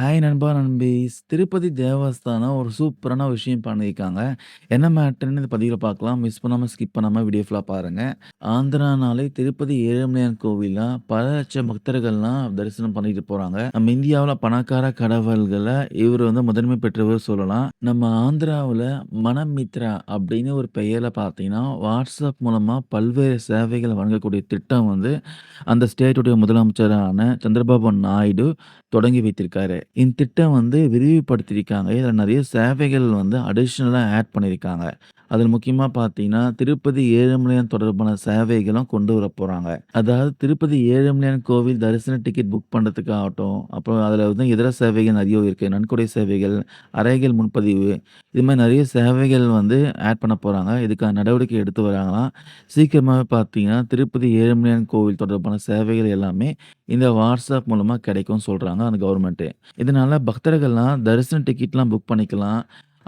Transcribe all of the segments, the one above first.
Hi நண்பா, நண்பீஸ். திருப்பதி தேவஸ்தானம் ஒரு சூப்பரான விஷயம் பண்ணியிருக்காங்க. என்ன மேட்டர்ன்னு இந்த பதிவில் பார்க்கலாம். மிஸ் பண்ணாமல் ஸ்கிப் பண்ணாமல் வீடியோ பாருங்கள் பாருங்க. ஆந்திரானாலே திருப்பதி ஏழுமலையான் கோவிலில் பல லட்சம் பக்தர்கள்லாம் தரிசனம் பண்ணிட்டு போகிறாங்க நம்ம இந்தியாவில் பணக்கார கடவுள்களை இவர் வந்து முதன்மை பெற்றவர் சொல்லலாம். நம்ம ஆந்திராவில் மனமித்ரா அப்படின்னு ஒரு பெயரில் பார்த்தீங்கன்னா, வாட்ஸ்அப் மூலமாக பல்வேறு சேவைகளை வழங்கக்கூடிய திட்டம் வந்து அந்த ஸ்டேட்டுடைய முதலமைச்சரான சந்திரபாபு நாயுடு தொடங்கி வைத்திருக்காரு. இந்த திட்டம் வந்து விரிவுபடுத்தியிருக்காங்க. இதில் நிறைய சேவைகள் வந்து அடிஷ்னலாக ஆட் பண்ணியிருக்காங்க. அதில் முக்கியமாக பார்த்தீங்கன்னா, திருப்பதி ஏழுமலையான் தொடர்பான சேவைகளும் கொண்டு வர போகிறாங்க அதாவது திருப்பதி ஏழுமலையான் கோவில் தரிசன டிக்கெட் புக் பண்ணுறதுக்காகட்டும் அப்புறம் அதில் வந்து இதர சேவைகள் நிறைய இருக்குது நன்கொடை சேவைகள், அறைகள் முன்பதிவு, இது மாதிரி நிறைய சேவைகள் வந்து ஆட் பண்ண போகிறாங்க இதுக்கான நடவடிக்கை எடுத்து வராங்களாம். சீக்கிரமாகவே பார்த்தீங்கன்னா, திருப்பதி ஏழுமலையான் கோவில் தொடர்பான சேவைகள் எல்லாமே இந்த வாட்ஸ்அப் மூலமா கிடைக்கும்னு சொல்றாங்க அந்த கவர்மெண்ட்டு. இதனால பக்தர்கள்லாம் தரிசன டிக்கெட்லாம் புக் பண்ணிக்கலாம்.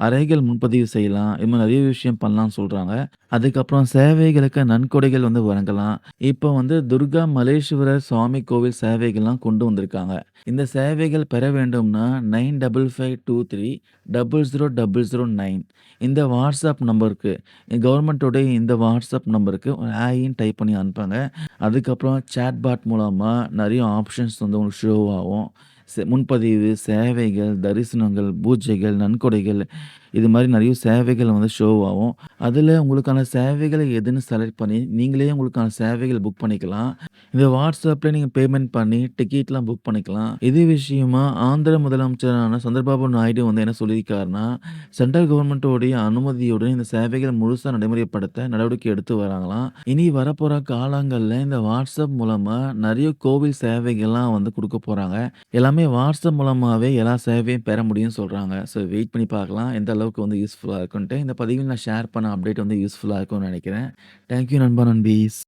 அறைகள் முன்பதிவு செய்யலாம். இது மாதிரி நிறைய விஷயம் பண்ணலாம்னு சொல்கிறாங்க அதுக்கப்புறம் சேவைகளுக்கு நன்கொடைகள் வந்து வழங்கலாம். இப்போ வந்து துர்கா மலேஸ்வரர் சுவாமி கோவில் சேவைகள்லாம் கொண்டு வந்திருக்காங்க. இந்த சேவைகள் பெற வேண்டும்னா 9552300009 இந்த வாட்ஸ்அப் நம்பருக்கு கவர்மெண்ட்டோட இந்த வாட்ஸ்அப் நம்பருக்கு ஒரு ஹாய்ன்னு டைப் பண்ணி அனுப்புங்க. அதுக்கப்புறம் சாட் பாட் நிறைய ஆப்ஷன்ஸ் வந்து உங்களுக்கு ஷோ ஆகும். முன்பதிவு, சேவைகள், தரிசனங்கள், பூஜைகள், நன்கொடைகள் இது மாதிரி நிறைய சேவைகள் வந்து ஷோ ஆகும். அதில் உங்களுக்கான சேவைகளை எதுன்னு செலக்ட் பண்ணி, நீங்களே உங்களுக்கான சேவைகள் புக் பண்ணிக்கலாம். இந்த வாட்ஸ்அப்பில் நீங்கள் பேமெண்ட் பண்ணி டிக்கெட்லாம் புக் பண்ணிக்கலாம். இதே விஷயமா ஆந்திர முதலமைச்சரான சந்திரபாபு நாயுடு வந்து என்ன சொல்லியிருக்காருன்னா, சென்ட்ரல் கவர்மெண்ட்டோடைய அனுமதியுடன் இந்த சேவைகள் முழுசாக நடைமுறைப்படுத்த நடவடிக்கை எடுத்து வராங்களாம். இனி வரப்போகிற காலங்களில் இந்த வாட்ஸ்அப் மூலமாக நிறைய கோவில் சேவைகள்லாம் வந்து கொடுக்க போகிறாங்க எல்லாமே வாட்ஸ்அப் மூலமாகவே எல்லா சேவையும் பெற முடியும்னு சொல்கிறாங்க ஸோ வெயிட் பண்ணி பார்க்கலாம். எந்த அளவுக்கு வந்து யூஸ்ஃபுல்லாக இருக்குன்ட்டு. இந்த பதிவில் நான் ஷேர் பண்ண அப்டேட் வந்து யூஸ்ஃபுல்லாக இருக்கும்னு நினைக்கிறேன் தேங்க் யூ நண்பா, நண்பீஸ்.